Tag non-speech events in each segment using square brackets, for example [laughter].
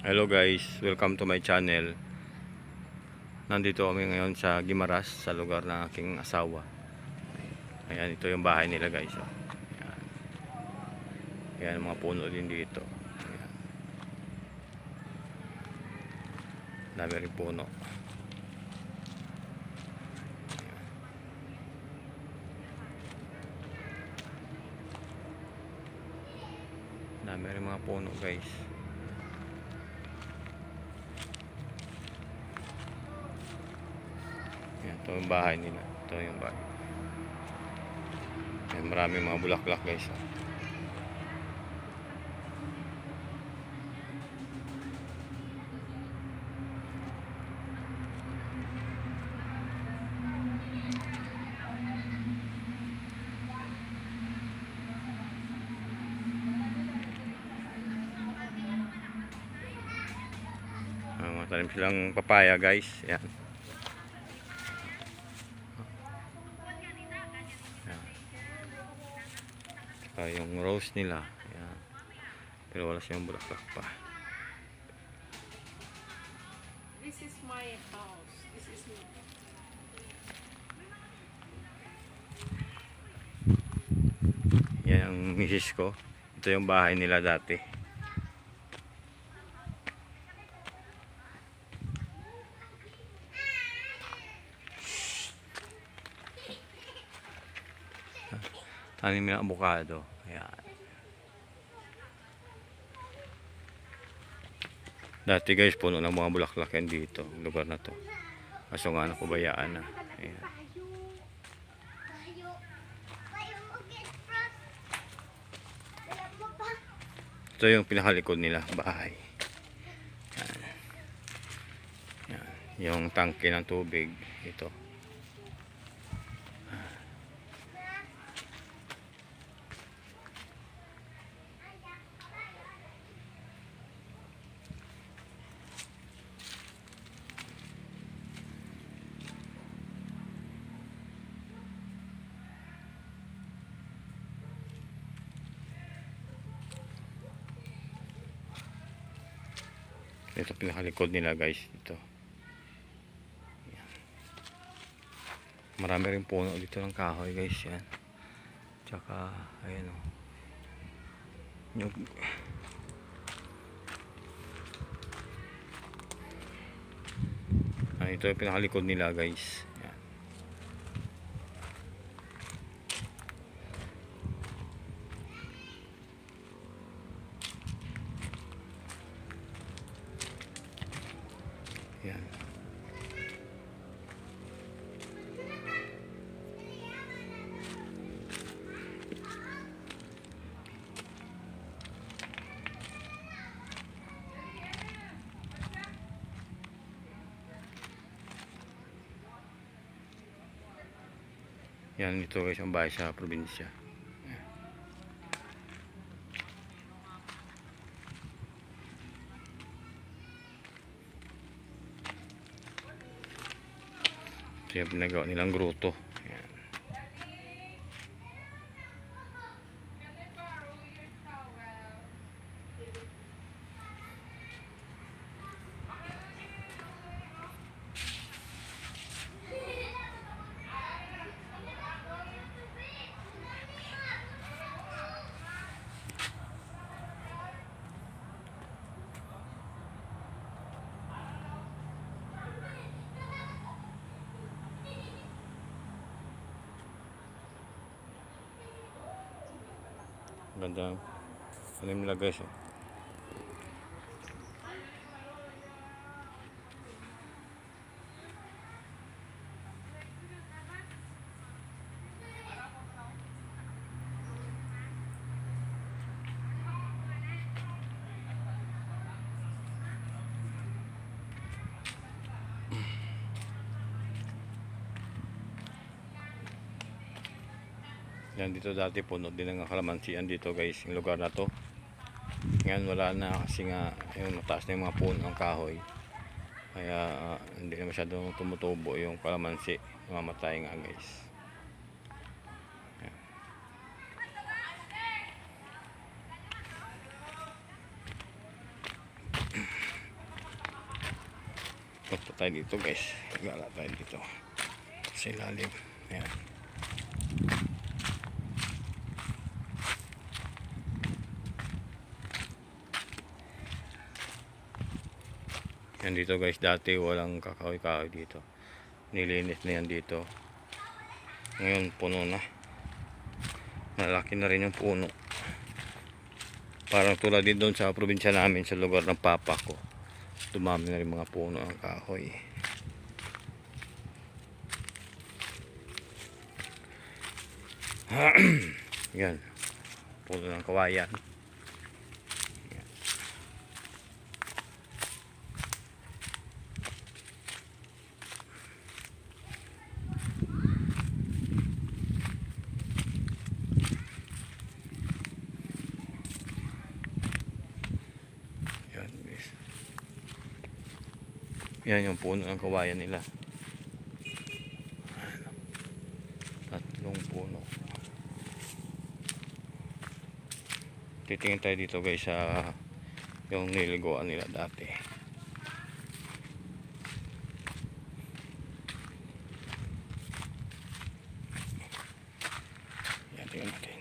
Hello guys, welcome to my channel. Nandito kami ngayon sa Gimaras, sa lugar ng aking asawa. Ayan, ito yung bahay nila guys. Oh. Ayan. Ayan, mga puno din dito. Ayan. Dami rin puno. Ayan. Dami rin mga puno guys. Yan, ito yung bahay nila. Ito yung bahay. Yan, maraming mga bulaklak guys. oh. Ah, mga tanim silang papaya guys. Yan. Yan. Saka yung rose nila. Yan. Pero wala siyang bulaklak pa. This is my house. This is Yan ang misis ko. Ito yung bahay nila dati. Tanim ng abukado. Ayan. Dati guys, puno ng mga bulaklak yan dito. Lugar na to. Kaso nga nakubayaan na. Ayan. Ito yung pinakalikod nila, bahay. Yan. Yan. Yung tangke ng tubig, ito. Ito pinakalikod nila guys, ito. Yan. Marami rin puno dito ng kahoy guys, yan. Tsaka, ayan o. Yung, Ah, ito yung pinakalikod nila guys. Yan ito guys ang bahay sa probinsya. Yung pinagawa nilang gruto. Yan. Ganda. Ano nila guys oh. Yan dito dati puno din ng kalamansian dito guys, yung lugar na to. Ngayon wala na kasi nga yung mataas na yung mga puno ng kahoy. Kaya ah, hindi na masyadong tumutubo yung kalamansi. Mamatay nga guys. Yan. Punta tayo dito guys. Gala tayo dito. Sa ilalim. Ayan. Yan dito guys. Dati walang kakahoy-kahoy dito. Nilinis na yan dito. Ngayon puno na. Malaki na rin yung puno. Parang tulad din doon sa probinsya namin sa lugar ng papa ko. Dumami na rin mga puno ang kahoy. [clears throat] Yan. Puno ng kawayan. Yan. Yan guys. Yan yung puno ng kawayan nila. Tatlong puno. Titingin tayo dito guys sa yung niliguan nila dati. Yan, tingnan natin.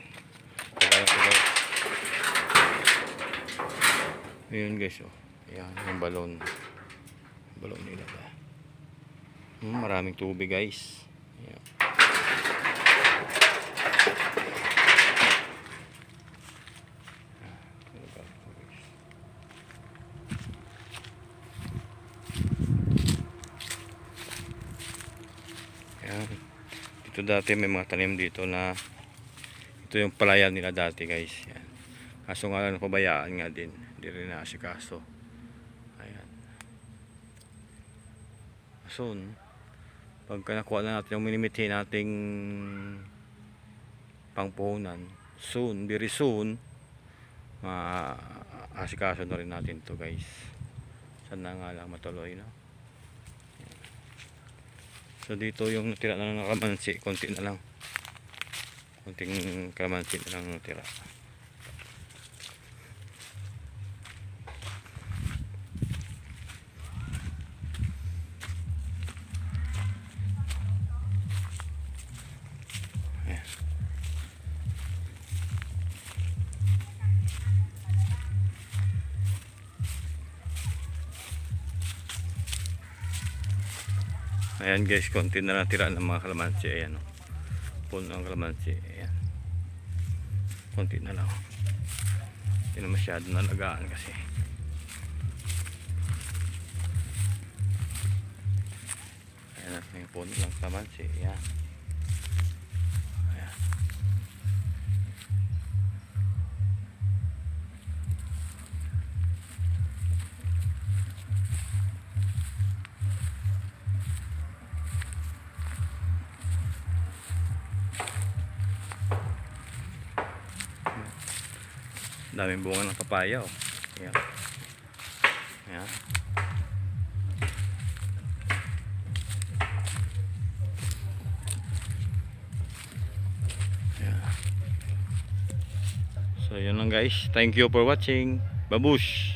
Ayun guys oh. Ayan, yung balon. Balon nila ba. Hmm, maraming tubig guys. Ayan. Ayan. Dito dati may mga tanim dito na ito yung palayan nila dati guys. Yan. Kaso nga lang pabayaan nga din. Hindi rin naasikaso. Ayan. Soon, pagka nakuha na natin yung minimithi nating pangpuhunan, soon, very soon, maasikaso na rin natin to guys. Sana nga lang matuloy, no? So dito yung natira na ng kalamansi, konti na lang. Konting kalamansi na lang natira. Ayan guys, konti na natira ng mga kalamansi. Ayan o. Puno ng kalamansi. Ayan. Konti na lang. Hindi na masyado nalagaan kasi. Ayan at may puno ng kalamansi. Ayan. Daming bunga ng papaya oh. Ayan. Ayan. Ayan. So yun lang guys. Thank you for watching. Babush!